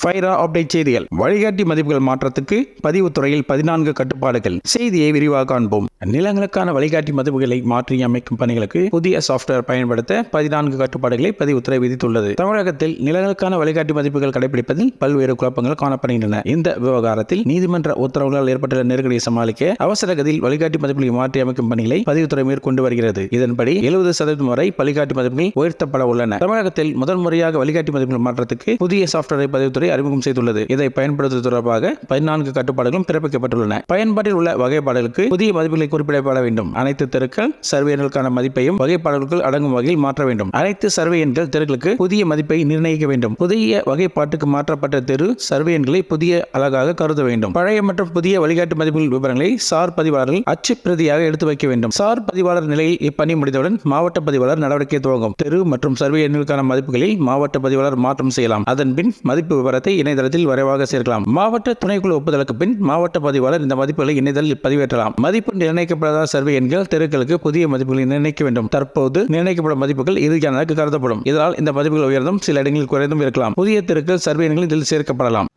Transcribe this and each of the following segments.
Faira update செய்திகள். வழிகாட்டி மதிப்புகள் மாற்றத்துக்கு பதிவுத்துறையில் பதினான்கு கட்டுப்பாடுகள். செய்தியை விரிவாக காண்போம். நிலங்களுக்கான வழிகாட்டி மதிப்புகளை மாற்றி அமைக்கும் பணிகளுக்கு புதிய சாஃப்ட்வேர் பயன்படுத்த பதினான்கு கட்டுப்பாடுகளை பதிவுத்துறை விதித்துள்ளது. தமிழகத்தில் நிலங்களுக்கான வழிகாட்டி மதிப்புகள் கடைபிடிப்பதில் பல்வேறு குழப்பங்கள் காணப்படுகின்றன. இந்த விவகாரத்தில் நீதிமன்ற உத்தரவுகளால் ஏற்பட்டுள்ள நெருக்கடியை சமாளிக்க அவசர கதியில் வழிகாட்டி மதிப்புகளை மாற்றி அமைக்கும் பணிகளை பதிவுத்துறை மேற்கொண்டு வருகிறது. இதன்படி எழுபது சதவீதம் வரை வழிகாட்டி மதிப்புகள் உயர்த்தப்பட உள்ளன. தமிழகத்தில் முதன்முறையாக வழிகாட்டி மதிப்புகள் மாற்றத்துக்கு புதிய சாப்ட்வேரை பதிவுத்துறை அறிமுகம் செய்துள்ளது. இதை பயன்படுத்துவது தொடர்பாக பதினான்கு கட்டுப்பாடுகளும் பிறப்பிக்கப்பட்டுள்ளன. பயன்பாட்டில் உள்ள வகைப்பாடுகளுக்கு புதிய மதிப்புகளை குறிப்பிடப்பட வேண்டும். அனைத்து தெருக்கள் சர்வே எண்களுக்கான மதிப்பையும் வகைப்பாடுகளுக்குள் அடங்கும் வகையில் மாற்ற வேண்டும். அனைத்து சர்வே எண்கள் தெருக்களுக்கு புதிய மதிப்பை நிர்ணயிக்க வேண்டும். புதிய வகைப்பாட்டுக்கு மாற்றப்பட்ட தெரு சர்வே எண்களை புதிய அழகாக கருத வேண்டும். பழைய மற்றும் புதிய வழிகாட்டு மதிப்புகள் விவரங்களை சார் பதிவாளர்கள் அச்சு பிரதியாக எடுத்து வைக்க வேண்டும். சார் பதிவாளர் நிலையில் இப்பணி முடிந்தவுடன் மாவட்ட பதிவாளர் நடவடிக்கை துவங்கும். தெரு மற்றும் சர்வே எண்களுக்கான மதிப்புகளில் மாவட்ட பதிவாளர் மாற்றம் செய்யலாம். அதன் பின் மதிப்பு விவரத்தை இணையதளத்தில் விரைவாக சேர்க்கலாம். மாவட்ட துணைக்குழு ஒப்புதலுக்கு பின் மாவட்ட பதிவாளர் இந்த மதிப்புகளை இணையதளில் பதிவேற்றலாம். மதிப்பு நிர்ணயிக்கப்படாத சர்வே எண்கள் தெருக்களுக்கு புதிய மதிப்புகளை நிர்ணயிக்க வேண்டும். தற்போது நிர்ணயிக்கப்படும் மதிப்புகள் இறுதியானதாக கருதப்படும். இதனால் இந்த மதிப்புகள் உயர்ந்தும் சில இடங்களில் குறைந்தும் இருக்கலாம். புதிய தெருக்கள் சர்வே எண்கள் இதில் சேர்க்கப்படலாம்.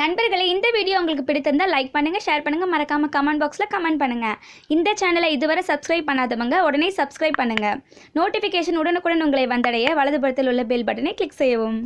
நண்பர்களே இந்த வீடியோ உங்களுக்கு பிடித்திருந்தால் லைக் பண்ணுங்கள் ஷேர் பண்ணுங்கள் மறக்காமல் கமெண்ட் பாக்ஸில் கமெண்ட் பண்ணுங்கள் இந்த சேனலை இதுவரை சப்ஸ்கிரைப் பண்ணாதவங்க உடனே சப்ஸ்கிரைப் பண்ணுங்கள் நோட்டிஃபிகேஷன் உடனுக்குடன் உங்களை வந்தடைய வலதுபுறத்தில் உள்ள பெல் பட்டனை கிளிக் செய்யவும்.